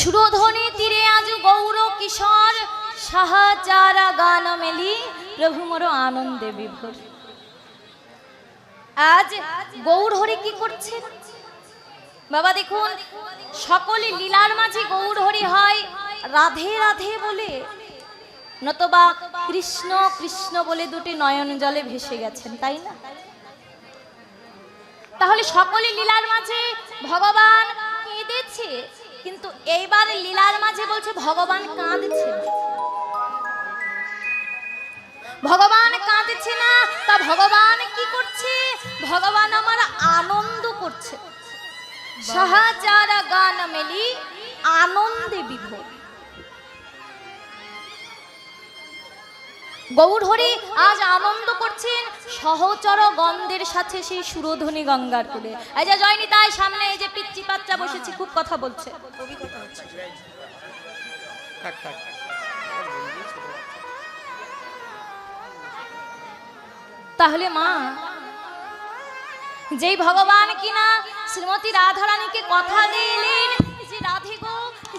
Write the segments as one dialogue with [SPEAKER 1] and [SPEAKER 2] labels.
[SPEAKER 1] সুরধ্বনি তীরে আজ গৌর কিশোর, সাহাচারা গান মেলি, প্রভু মোর আনন্দে বিভোর। আজ গৌর হরি কি করছে বাবা দেখুন, সকলে লীলার মাঝে গৌর হরি হয়, রাধে রাধে বলে। নতবা কৃষ্ণ কৃষ্ণ বলে দুটি নয়ন জলে ভেসে গেছেন, তাই না? তাহলে সকলে লীলার মাঝে ভগবান কেঁদেছে? কিন্তু এইবার লীলার মাঝে বলছে, ভগবান কাঁদছে ভগবান কাঁদছে না? তা ভগবান কি করছে? ভগবান আমার আনন্দ করছে। সাহাচারা গান মেলি, আনন্দে বিভোর। গৌর হরি আজ আনন্দ করছেন সহচর গন্ধের সাথে সেই সুরধ্বনি গঙ্গার কুলে। এই যে জয়নি তাই সামনে এই যে পিচ্চি বাচ্চা বসেছি খুব কথা বলছে। তাহলে মা যেই ভগবান কিনা শ্রীমতী রাধারানীকে কথা দিলেন যে রাধে গো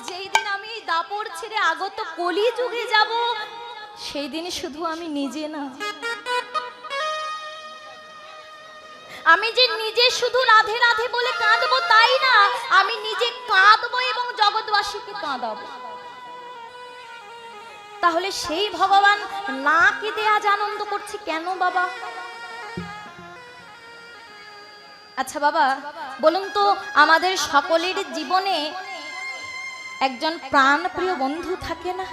[SPEAKER 1] যেই দিন আমি দাপর ছেড়ে আগত কলি যুগে যাব সেই দিন শুধু আমি নিজে না। আমি যে নিজে শুধু রাধে রাধে বলে কাঁদবো তাই না, আমি নিজে কাঁদবো এবং জগৎবাসীকে কাঁদাবো। তাহলে সেই ভগবান না কেঁদে আজ আনন্দ করছি কেন বাবা? আচ্ছা বাবা, বলুন তো আমাদের সকলের জীবনে একজন প্রাণপ্রিয় বন্ধু থাকে না?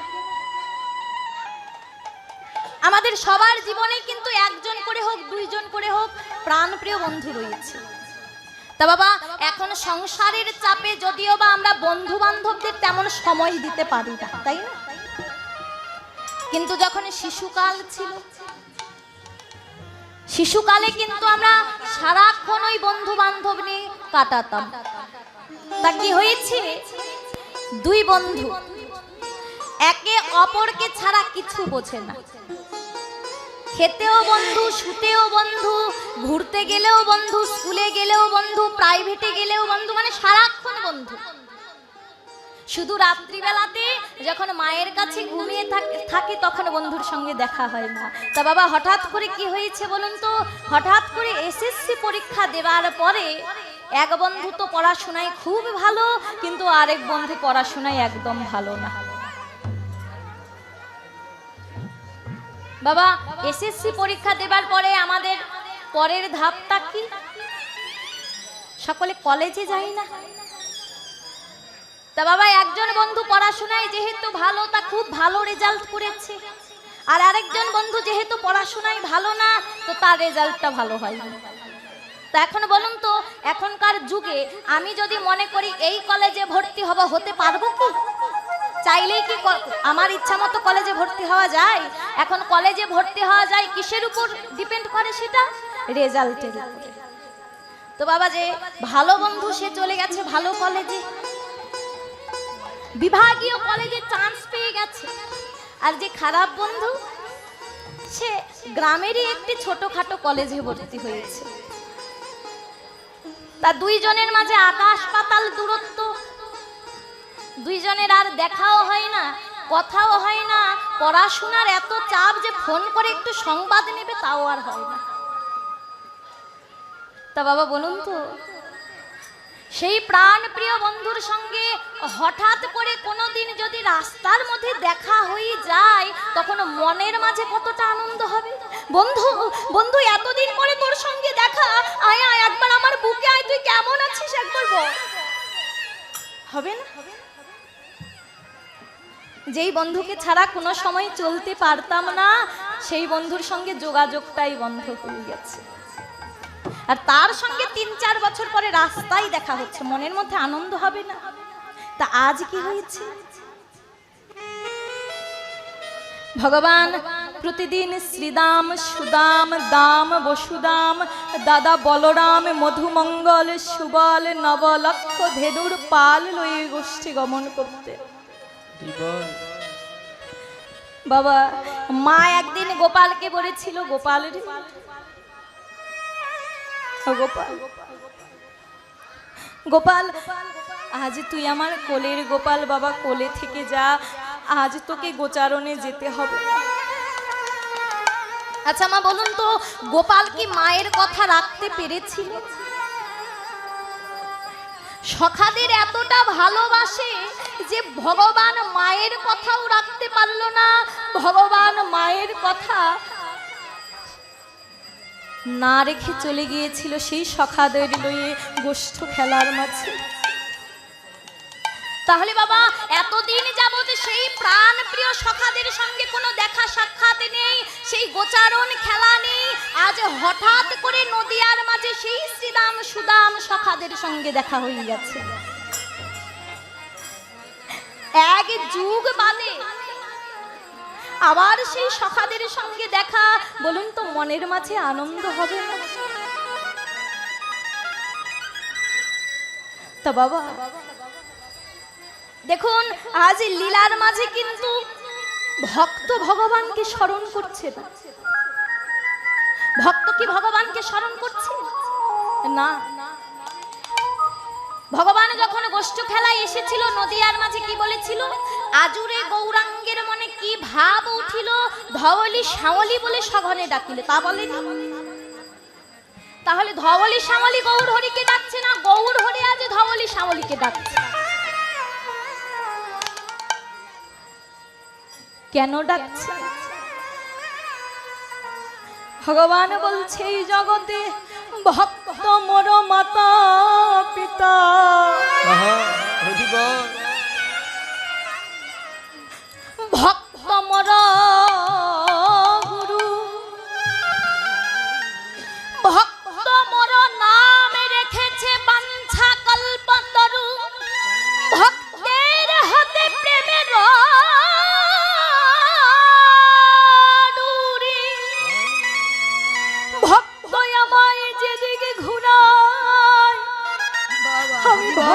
[SPEAKER 1] আমাদের সবার জীবনে কিন্তু একজন করে হোক, দুইজন করে হোক, প্রাণপ্রিয় বন্ধু রয়েছে। তা বাবা, এখন সংসারের চাপে যদিও বা আমরা বন্ধু বান্ধবদের তেমন সময় দিতে পারি না, তাই না? কিন্তু যখন শিশুকাল ছিল, শিশুকালে কিন্তু আমরা সারাক্ষণ ওই বন্ধু বান্ধব নিয়ে কাটাতাম। তা কি হয়েছে? দুই বন্ধু, একে অপরকে ছাড়া কিছু বোঝে না। খেতেও বন্ধু, শুতেও বন্ধু, ঘুরতে গেলেও বন্ধু, স্কুলে গেলেও বন্ধু, প্রাইভেটে গেলেও বন্ধু মানে সারাক্ষণ বন্ধু। শুধু রাত্রিবেলাতে যখন মায়ের কাছে ঘুমিয়ে থাক- তখন বন্ধুর সঙ্গে দেখা হয় না তা বাবা, হঠাৎ করে কি হয়েছে বলুন তো? হঠাৎ করে এসএসসি পরীক্ষা দেওয়ার পরে এক বন্ধু তো পড়াশোনায় খুব ভালো, কিন্তু আরেক বন্ধু পড়াশোনায় একদম ভালো না। বাবা এসএসসি পরীক্ষা দেবার পরে আমাদের পরের ধাপটা কি? সকলে কলেজে যাই না? তা বাবা, একজন বন্ধু পড়াশোনায় যেহেতু ভালো, তা খুব ভালো রেজাল্ট করেছে। আর আরেকজন বন্ধু যেহেতু পড়াশোনায় ভালো না, তো তার রেজাল্টটা ভালো হয়নি। তা এখন বলুন তো, এখনকার যুগে আমি যদি মনে করি এই কলেজে ভর্তি হব, হতে পারব কি? চাইলেই কি আমার ইচ্ছা মতো কলেজে ভর্তি হওয়া যায়? এখন কলেজে ভর্তি হওয়া যায় কিসের উপর ডিপেন্ড করে সেটা? রেজাল্টের তো বাবা যে ভালো বন্ধু, সে চলে গেছে ভালো কলেজে। বিভাগীয় কলেজে চান্স পেয়ে গেছে। আর যে খারাপ বন্ধু, সে গ্রামেরই একটি ছোটখাটো কলেজে ভর্তি হয়েছে। তা দুইজনের মাঝে আকাশ পাতাল দূরত্ব দুইজনের আর দেখাও হয় না, কথাও হয় না, পড়াশোনার এত চাপ যে ফোন করে একটু সংবাদ নেবে তাও আর হয় না। তা বাবা বলুন তো, সেই প্রাণ প্রিয় বন্ধুর সঙ্গে হঠাৎ করে কোনো দিন যদি রাস্তার মধ্যে দেখা হয়ে যায়, তখন মনের মাঝে কতটা আনন্দ হবে? বন্ধু বন্ধু, এতদিন পরে তোর সঙ্গে দেখা, আয় আয়, একবার আমার বুকে আয়, তুই কেমন আছিস একবার বল। হবে না? যেই বন্ধুকে ছাড়া কোনো সময় চলতে পারতাম না, সেই বন্ধুর সঙ্গে যোগাযোগটাই বন্ধ হয়ে গেছে। আর তার সঙ্গে তিন চার বছর পরে রাস্তায় দেখা হচ্ছে, মনের মধ্যে আনন্দ হবে না। তা আজ কি হয়েছে? ভগবান প্রতিদিন শ্রীদাম, সুদাম, দাম, বসুদাম, দাদা বলরাম, মধুমঙ্গল, সুবল, নবলক্ষ ধেনুর পাল লয়ে গোষ্ঠী গমন করতে। বাবা, মা একদিন গোপালকে বলেছিল, গোপাল গোপাল গোপাল, আজ তুই আমার কোলের গোপাল, বাবা, কোলে থেকে যা, আজ তোকে গোচারণে যেতে হবে। আচ্ছা মা, বলুন তো, গোপাল কি মায়ের কথা রাখতে পেরেছিল? সখাদের এতটা ভালোবাসে যে ভগবান মায়ের কথাও রাখতে পারল না, ভগবান মায়ের কথা না রেখে চলে গিয়েছিল সেই সখাদের লয়ে গোষ্ঠ খেলার মাঝে। তাহলে বাবা, এতদিন যাবত সেই প্রাণ প্রিয় সখাদের সঙ্গে কোনো দেখা সাক্ষাৎ নেই, সেই গোচারণ খেলা নেই, আজ হঠাৎ করে নদিয়ার মাঝে সেই শ্রীদাম সুদাম সখাদের সঙ্গে দেখা হয়ে গেছে। এক যুগ বাদে আবার সেই সখাদের সঙ্গে দেখা, বলুন তো মনের মাঝে আনন্দ হবে না? তা বাবা, দেখুন, আজ লীলার মাঝে কিন্তু ভক্ত ভগবানকে স্মরণ করছে না। ভক্ত কি ভগবানকে স্মরণ করছে? না। ভগবান যখন গোষ্ঠ খেলায় এসেছিল, নদিয়ার মাঝে কি বলেছিল? আজুরে গৌরাঙ্গের মনে কি ভাব উঠিল? ধওলি শ্যামলি বলে সঘনে ডাকিলে। তা বলেনি? তাহলে ধওলি শ্যামলি গৌর হরিকে ডাকছে না? গৌর হরি আজ ধওলি শ্যামলিকে ডাকছে। কেন ডাকছে? ভগবান বলছে, এই জগতে ভক্ত মোর মাতা পিতা। ভক্ত মোর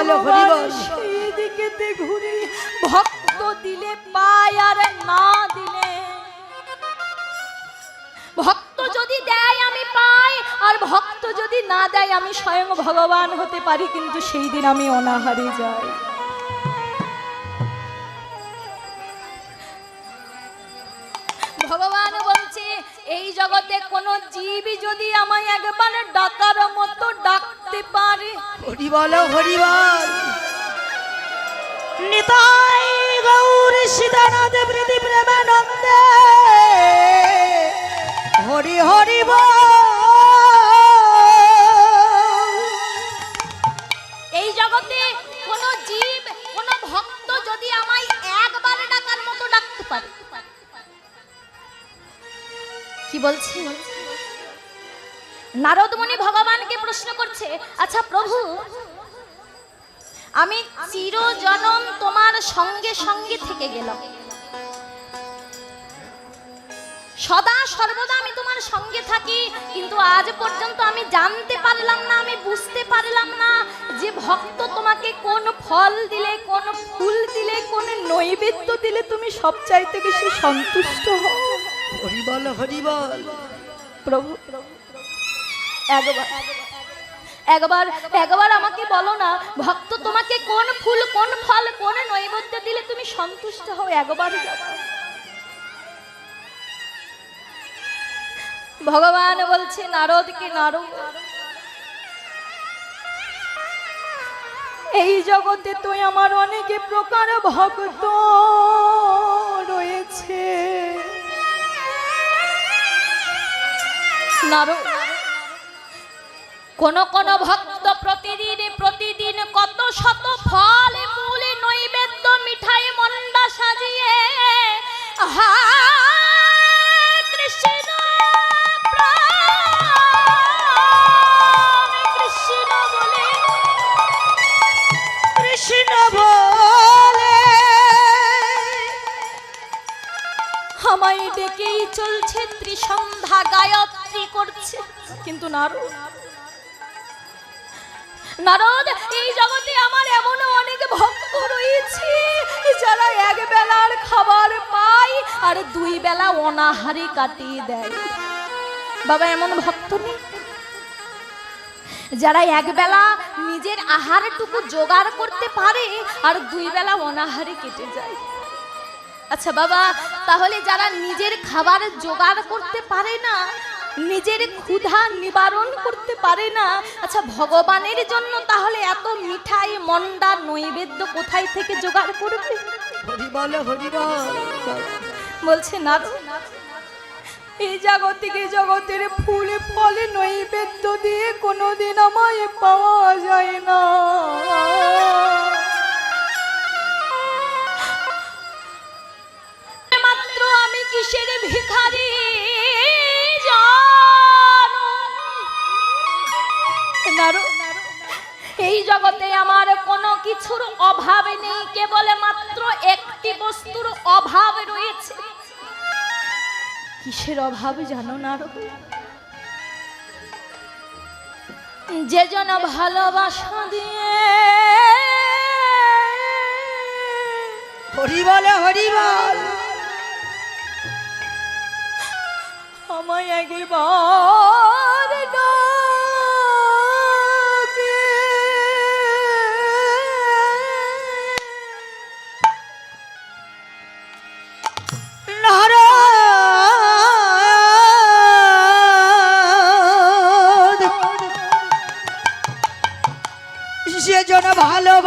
[SPEAKER 2] ভালো হরি বল।
[SPEAKER 1] ভক্ত দিলে পায় আর না দিলে। ভক্ত যদি দেয় আমি পাই, আর ভক্ত যদি না দেয় আমি স্বয়ং ভগবান হতে পারি, কিন্তু সেই দিন আমি অনাহারে যাই। জীবই যদি আমায় একবার ডাকার মতো ডাকতে পারে?
[SPEAKER 2] হরি বল হরি বল। নিতাই গৌর সীতানাথ প্রীতি প্রেমানন্দে। হরি হরি বল।
[SPEAKER 1] এই জগতে কোন জীব কোন ভক্ত যদি আমায় একবার ডাকার মতো ডাকতে পারে। কি বলছি? নারদমণি ভগবানকে প্রশ্ন করছে আচ্ছা প্রভু আমি চিরজনম তোমার সঙ্গে সঙ্গে থেকে গেলাম। সদা সর্বদা আমি তোমার সঙ্গে থাকি কিন্তু আজ পর্যন্ত আমি জানতে পারলাম না আমি বুঝতে পারলাম না যে ভক্ত তোমাকে কোন ফল দিলে কোন ফুল দিলে কোন নৈবেদ্য দিলে তুমি সবচাইতে বেশি সন্তুষ্ট হও।
[SPEAKER 2] হরি বল হরি বল
[SPEAKER 1] প্রভু। একবার একবার একবার আমাকে বলো না, ভক্ত তোমাকে কোন ফুল, কোন ফল, কোন নৈবেদ্য দিলে তুমি সন্তুষ্ট হও? একবার ভগবান বলছে নারদকে নারদ? এই জগতে তুই আমার অনেকে প্রকার ভক্ত রয়েছে। নারদ কোন কোন ভক্ত প্রতিদিন প্রতিদিন কত শত ফল, মূল, নৈবেদ্য, মিঠাই, মন্ডা সাজিয়ে হা কৃষ্ণ ডেকেই চলছে ত্রিসন্ধ্যা গায়ত্রী করছে। কিন্তু নারদ নারদ, এই জগতে আমার এমন অনেক ভক্ত রয়েছে যারা এক বেলার খাবার পায় আর দুই বেলা অনাহারে কাটিয়ে দেয়। বাবা, এমন ভক্ত নেই? যারা একবেলা নিজের আহারটুকু জোগাড় করতে পারে আর দুই বেলা অনাহারে কেটে যায়। আচ্ছা বাবা, তাহলে যারা নিজের খাবার জোগাড় করতে পারে না নিজের ক্ষুধা নিবারণ করতে পারে না। আচ্ছা ভগবানের জন্য তাহলে এত মিঠাই মন্ডা নৈবেদ্য কোথায় থেকে জোগাড় করবে? বলছে না এই জাগতিক এই জগতের ফুলে ফলে নৈবেদ্য দিয়ে কোনোদিন আমায় পাওয়া যায় না। মাত্র আমি কিসের ভিখারি? নারু। এই জগতে আমার কোনো কিছুর অভাব নেই কেবল মাত্র একটি বস্তুর অভাব রয়েছে। কিসের অভাব জানো না যে যেন ভালোবাসা দিয়ে
[SPEAKER 2] হরি বল হরি বল।
[SPEAKER 1] আমায় একবার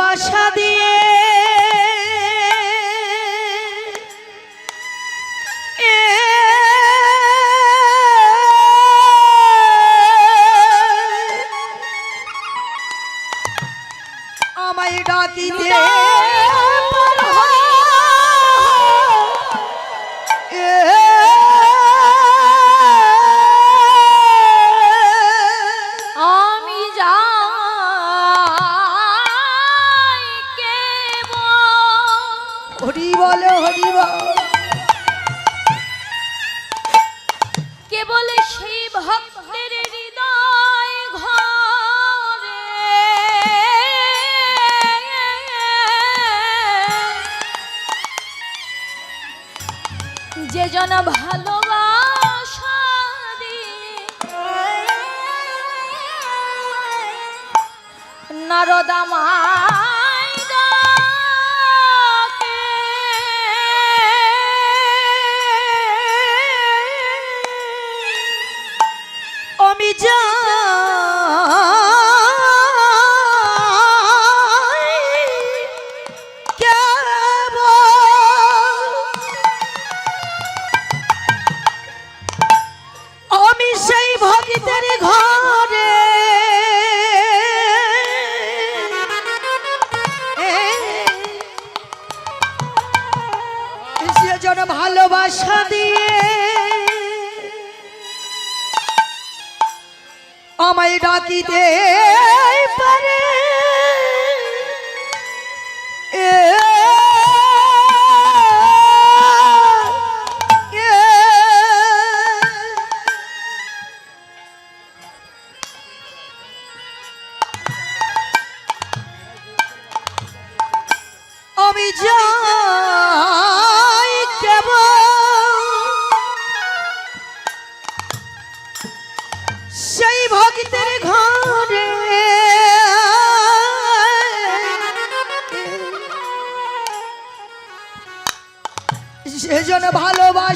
[SPEAKER 2] ভালোবাসা দিয়ে আমায় ডাকিতে পারে।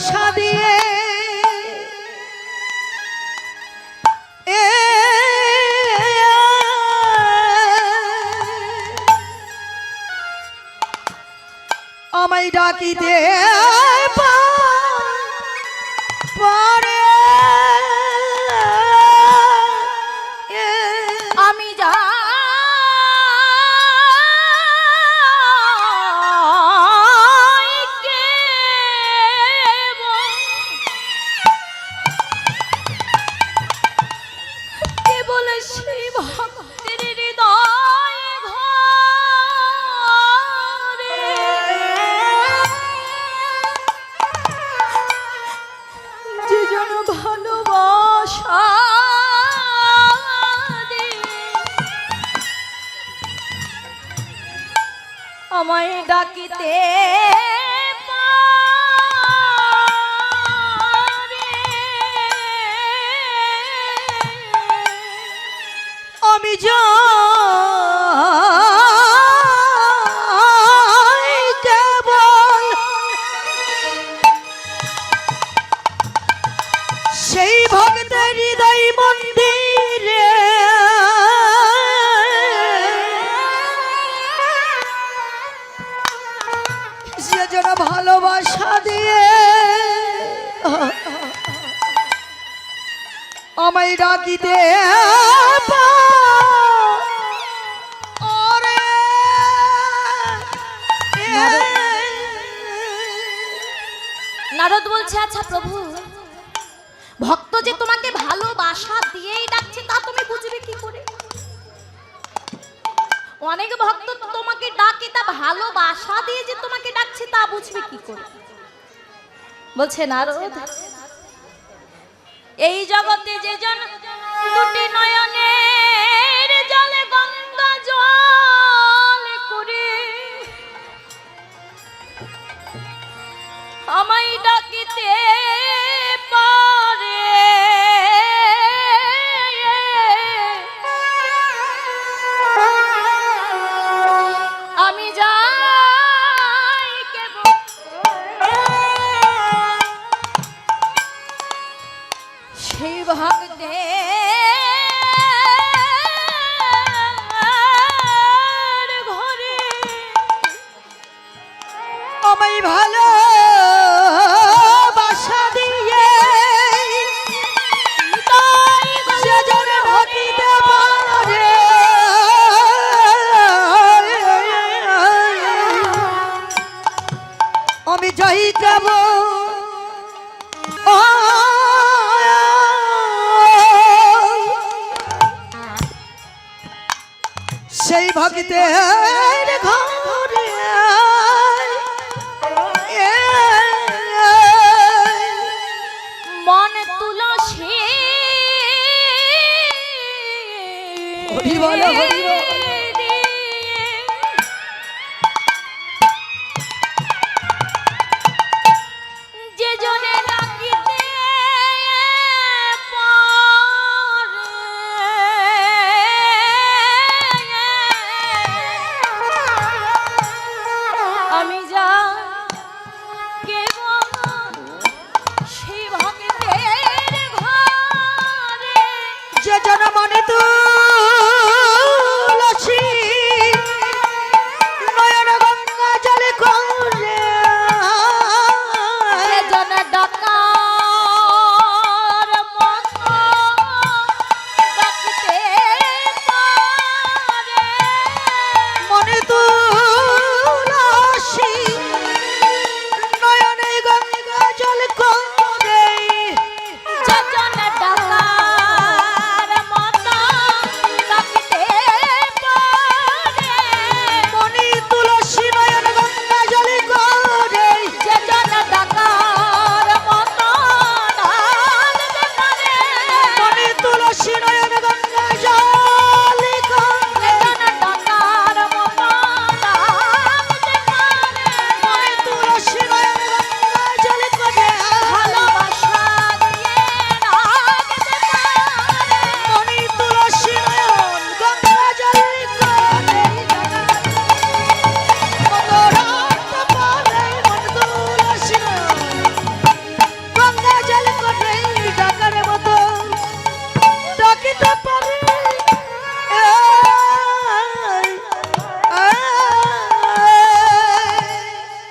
[SPEAKER 2] ভালোবাসা দিয়ে আমায় ডাকিতে
[SPEAKER 1] কেবল সেই ভক্তের হৃদয় ভালোবাসা দিয়ে আমায়
[SPEAKER 2] রাগি
[SPEAKER 1] নারদ বলছে আচ্ছা প্রভু, ভক্ত যে তোমাকে ভালোবাসা দিয়েই ডাকছে, তা তুমি বুঝবে কি করে? অনেক ভক্ত তোমাকে ডাকে, তা ভালোবাসা দিয়ে যে তোমাকে ডাকছে, তা বুঝবে কি করে? বলছে, নারদ, এই জগতে যে জন দুটি নয়নের জলে গঙ্গা জল করে, আমায় ডাকিতে